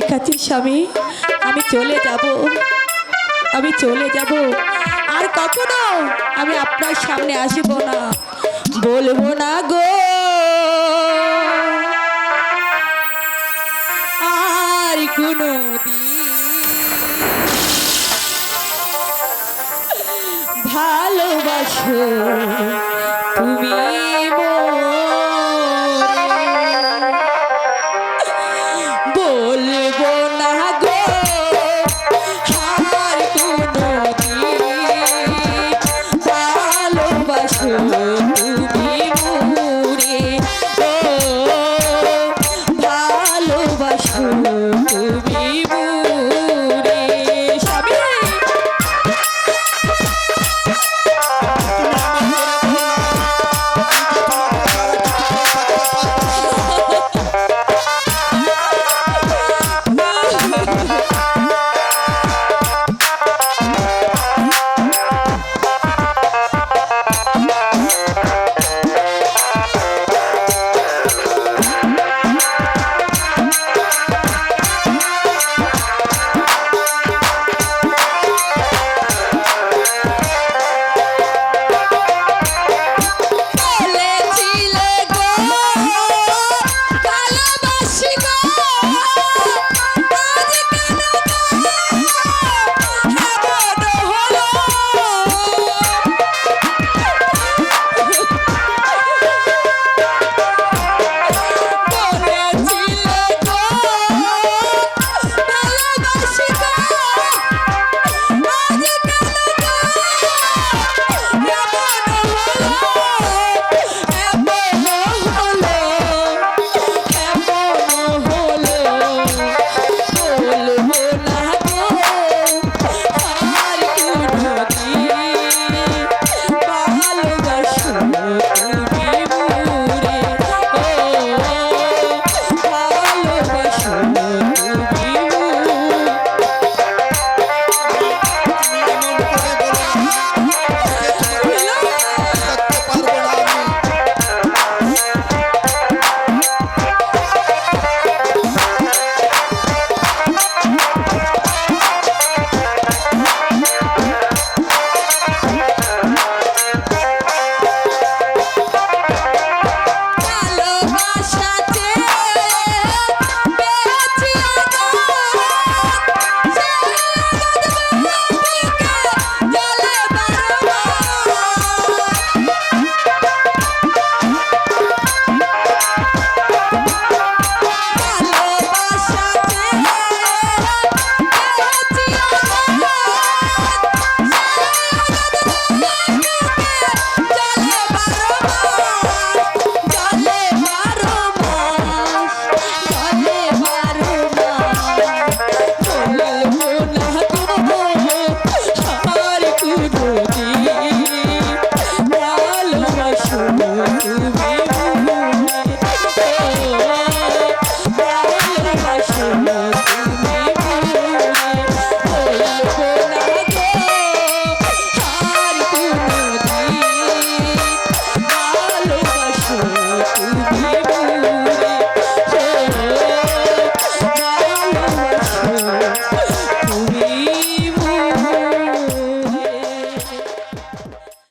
ঠিক আছে স্বামী, আমি চলে যাব। আমি চলে যাব। আর কখনো আমি আপনার সামনে আসব না। বলব না গো। আর কোনো ভালোবাসো। ভালোবাসো তুমি